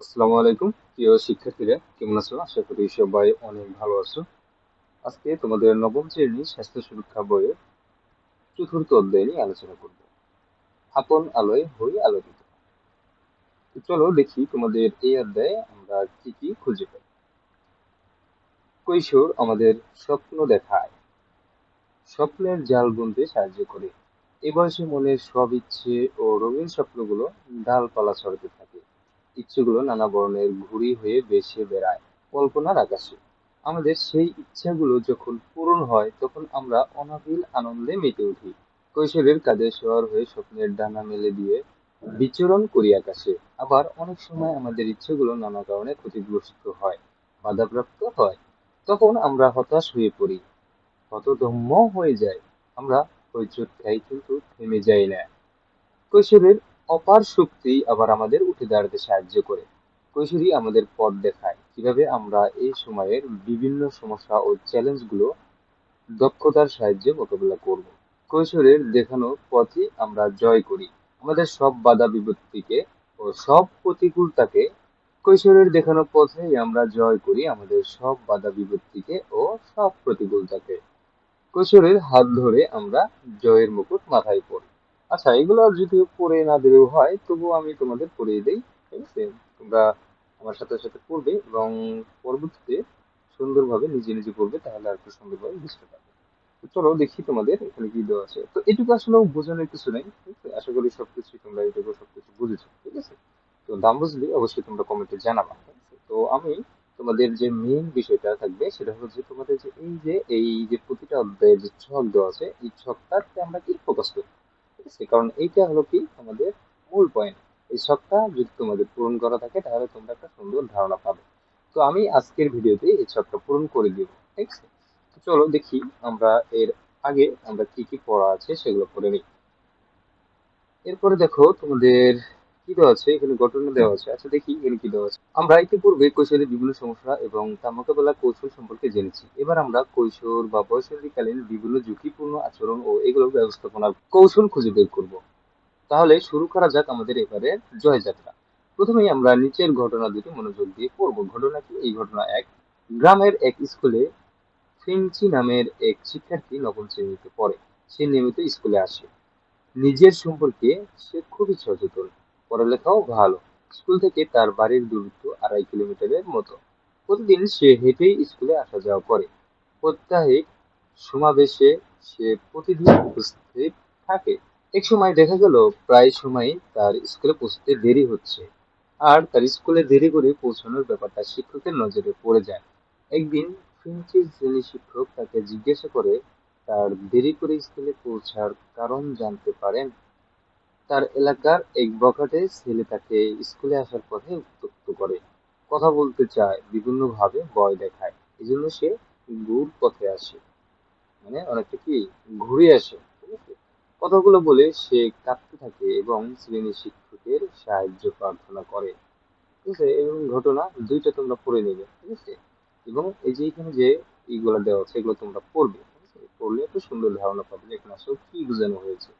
আসসালামু আলাইকুম। প্রিয় শিক্ষার্থীরা, কেমন আছো? আশা করি সবাই অনেক ভালো আছো। আজকে তোমাদের নবম স্বাস্থ্য সুরক্ষা বইয়ের চতুর্থ অধ্যায় নিয়ে আলোচনা করব। আপন আলোয় হই আলোকিত। চলো দেখি তোমাদের এই অধ্যায়ে আমরা কি কি খুঁজে পাই। কৈশোর আমাদের স্বপ্ন দেখায়। স্বপ্নের জাল বুনতে সাহায্য করে। এ বয়সে মনের সব ইচ্ছে ও রঙিন স্বপ্নগুলো ডালপালা ছড়াতে থাকে। ইচ্ছেগুলো নানা বর্ণের ঘুড়ি হয়ে ভেসে বেড়ায় কল্পনার আকাশে। আমাদের সেই ইচ্ছাগুলো যখন পূরণ হয়, তখন আমরা অনাবিল আনন্দে মেতে উঠি। কৈশোরের কাজে শহর হয়ে স্বপ্নের ডানা মেলে দিয়ে বিচরণ করি আকাশে। আবার অনেক সময় আমাদের ইচ্ছেগুলো নানা কারণে ক্ষতিগ্রস্ত হয়, বাধাপ্রাপ্ত হয়। তখন আমরা হতাশ হয়ে পড়ি। হতধম্ম হয়ে যায় আমরা হৈচট খাই কিন্তু থেমে যাই না। কৈশোরের অপার শক্তি আবার আমাদের উঠে দাঁড়াতে সাহায্য করে। কৈশোরী আমাদের পথ দেখায়। কীভাবে আমরা এই সময়ের বিভিন্ন সমস্যা ও চ্যালেঞ্জগুলো দক্ষতার সাহায্যে মোকাবিলা করব। কৈশোরের দেখানো পথই আমরা জয় করি। আমাদের সব বাধা বিপত্তিকে ও সব প্রতিকূলতাকে কৈশোরের দেখানো পথেই আমরা জয় করি আমাদের সব বাধা বিপত্তিকে ও সব প্রতিকূলতাকে। কৈশোরের হাত ধরে আমরা জয়ের মুকুট মাথায় পরি। আচ্ছা এগুলো যদি পড়ে না দিলেও হয়, তবুও আমি তোমাদের পড়িয়ে দিই, ঠিক আছে? তোমরা আমার সাথে সাথে পড়বে এবং পরবর্তীতে সুন্দরভাবে নিজে নিজে পড়বে, তাহলে আর একটু সুন্দরভাবে বুঝতে পারবে। চলো দেখি তোমাদের এখানে কি দেওয়া আছে। তো এটুকু আসলে বোঝানোর কিছু নেই আশা করি সবকিছু তোমরা এটুকু সবকিছু বুঝেছ, ঠিক আছে? তো দাম বুঝলে অবশ্যই তোমরা কমেন্টে জানাবা তো আমি তোমাদের যে মেইন বিষয়টা থাকবে, সেটা যে তোমাদের যে এই যে এই যে প্রতিটা অধ্যায়ের যে ছক দেওয়া আছে, এই ছকটাতে আমরা কি ফোকাস করি? আছে কারণ এইটা হলো কি? আমাদের মূল পয়েন্ট এই ছকটা যদি তোমাদের পূরণ করা থাকে, তাহলে তোমরা একটা সুন্দর ধারণা পাবে। তো আমি আজকের ভিডিওতে এই ছকটা পূরণ করে দিব, ঠিক আছে? চলো দেখি আমরা এর আগে আমরা কি কি পড়া আছে সেগুলো পড়ে নিই। এরপরে দেখো তোমাদের কি দেওয়া আছে? এখানে ঘটনা দেওয়া আছে। আচ্ছা দেখি এখানে কি দেওয়া আছে। আমরা ইতিপূর্বে কৈশোরের বিভিন্ন সমস্যা এবং তার মোকাবেলা কৌশল সম্পর্কে জেনেছি। এবার আমরা কৈশোর বা বয়সন্ধিকালীন বিভিন্ন ঝুঁকিপূর্ণ আচরণ ও এগুলো ব্যবস্থাপনার কৌশল খুঁজে বের করব। তাহলে শুরু করা যাক আমাদের এবারে জয়যাত্রা। প্রথমেই আমরা নিচের ঘটনা দুটি মনোযোগ দিয়ে পড়ব। ঘটনা কি? এই ঘটনা এক। গ্রামের এক স্কুলে ফিঞ্চি নামের এক শিক্ষার্থী নবম শ্রেণীতে পড়ে। সে নিয়মিত স্কুলে আসে। নিজের সম্পর্কে সে খুবই সচেতন। পড়ালেখাও ভালো। স্কুল থেকে তার বাড়ির দূরত্ব আড়াই কিলোমিটারের মতো। প্রতিদিন সে হেঁটেই স্কুলে আসা যাওয়া করে। প্রত্যাহিক সমাবেশে সে প্রতিদিন উপস্থিত থাকে। এক সময় দেখা গেল, প্রায় সময়ই তার স্কুলে পৌঁছতে দেরি হচ্ছে। আর তার স্কুলে দেরি করে পৌঁছানোর ব্যাপারটা শিক্ষকের নজরে পড়ে যায়। একদিন ফিঞ্চির শ্রেণি শিক্ষক তাকে জিজ্ঞাসা করে, তার দেরি করে স্কুলে পৌঁছার কারণ জানতে পারেন? তার এলাকার এক বখাটে ছেলে তাকে স্কুলে আসার পথে উত্ত্যক্ত করে। কথা বলতে চায়, বিভিন্নভাবে ভয় দেখায়। এই জন্য সে ঘুর পথে আসে। মানে অনেকটা কি ঘুরে আসে, ঠিক আছে? কথাগুলো বলে সে কাঁদতে থাকে এবং শ্রেণি শিক্ষকের সাহায্য প্রার্থনা করে। ঠিক আছে? এবং ঘটনা দুইটা তোমরা পড়ে নেবে, ঠিক আছে? এবং এই যে এখানে যে এইগুলো দেওয়া আছে, এগুলো তোমরা পড়বে, ঠিক আছে? পড়লে একটু সুন্দর ধারণা পাবে এখানে আসলে কি বোঝানো হয়েছে।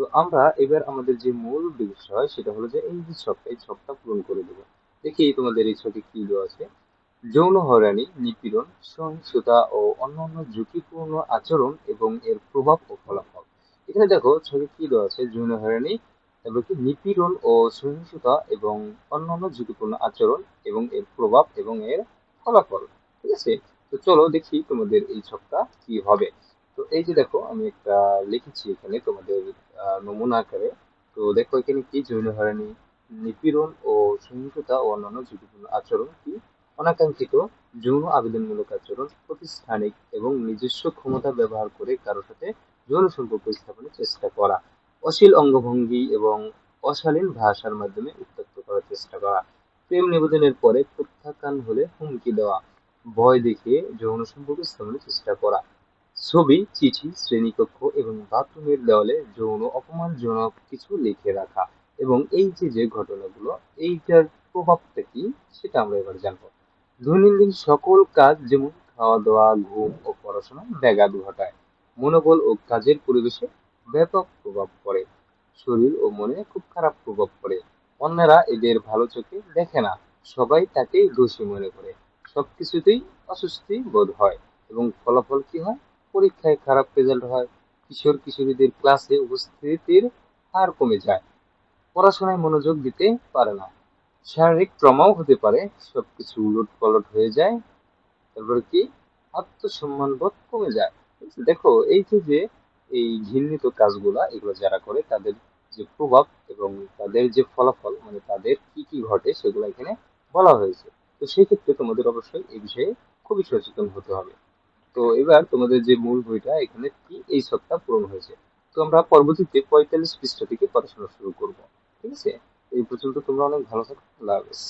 তো আমরা এবার আমাদের যে মূল বিষয় সেটা হলো যে এই যে ছকটা এই ছকটা পূরণ করে দেবো। দেখি তোমাদের এই ছকে কি দেওয়া আছে। যৌন হয়রানি, নিপীড়ন, সহিংসতা ও অন্যান্য ঝুঁকিপূর্ণ আচরণ এবং এর প্রভাব ও ফলাফল। এখানে দেখো ছবি কি দেওয়া আছে, যৌন হয়রানি, তারপর কি নিপীড়ন ও সহিংসতা এবং অন্যান্য ঝুঁকিপূর্ণ আচরণ এবং এর প্রভাব এবং এর ফলাফল। ঠিক আছে? তো চলো দেখি তোমাদের এই ছকটা কি হবে। তো এই যে দেখো, আমি একটা লিখেছি এখানে তোমাদের নমুনা আকারে। তো দেখো এখানে কি যৌন হয়রানি, নিপীড়ন ও সহিংসতা ও অন্যান্য ঝুঁকিপূর্ণ আচরণ কি? অনাকাঙ্ক্ষিত যৌন আবেদনমূলক আচরণ, প্রতিষ্ঠানিক এবং নিজস্ব ক্ষমতা ব্যবহার করে কারোর সাথে যৌন সম্পর্ক স্থাপনের চেষ্টা করা। অশ্লীল অঙ্গভঙ্গি এবং অশালীন ভাষার মাধ্যমে উত্ত্যক্ত করার চেষ্টা করা। প্রেম নিবেদনের পরে প্রত্যাখ্যান হলে হুমকি দেওয়া। ভয় দেখিয়ে যৌন সম্পর্ক স্থাপনের চেষ্টা করা। ছবি, চিঠি, শ্রেণীকক্ষ এবং বাথরুমের দেওয়ালে যৌন অপমানজনক কিছু লিখে রাখা এবং এই যে যে ঘটনাগুলো, এইটার প্রভাবটা কি সেটা আমরা এবার জানব। দৈনন্দিন সকল কাজ যেমন খাওয়া দাওয়া ঘুম ও পড়াশোনা ব্যাঘাত ঘটায়। মনোবল ও কাজের পরিবেশে ব্যাপক প্রভাব পড়ে। শরীর ও মনে খুব খারাপ প্রভাব পড়ে। অন্যরা এদের ভালো চোখে দেখে না। সবাই তাকে দোষী মনে করে। সবকিছুতেই অস্বস্তি বোধ হয় এবং ফলাফল কি হয়? পরীক্ষায় খারাপ রেজাল্ট হয়, কিশোর, কিশোরীদের ক্লাসে উপস্থিতির হার কমে যায়। পড়াশোনায় মনোযোগ দিতে পারে না। শারীরিক ট্রমাও হতে পারে, সবকিছু উলট পালট হয়ে যায়, তারপরে কি? আত্মসম্মান বোধ কমে যায়। দেখো, এই যে যে, এই ঘৃণিত কাজগুলা, এগুলো যারা করে, তাদের যে প্রভাব এবং তাদের যে ফলাফল মানে তাদের কি কি ঘটে, সেগুলো এখানে বলা হয়েছে। তো সেই ক্ষেত্রে তোমাদের অবশ্যই এই বিষয়ে খুবই সচেতন হতে হবে। তো এবার তোমাদের যে মূল বইটা, এখানে কি এই সপ্তাহ পূরণ হয়েছে? তো আমরা পরবর্তীতে পঁয়তাল্লিশ পৃষ্ঠা থেকে পড়াশোনা শুরু করব। ঠিক আছে? এই পর্যন্ত তোমরা অনেক ভালো থাকো। আল্লাহ হাফেজ।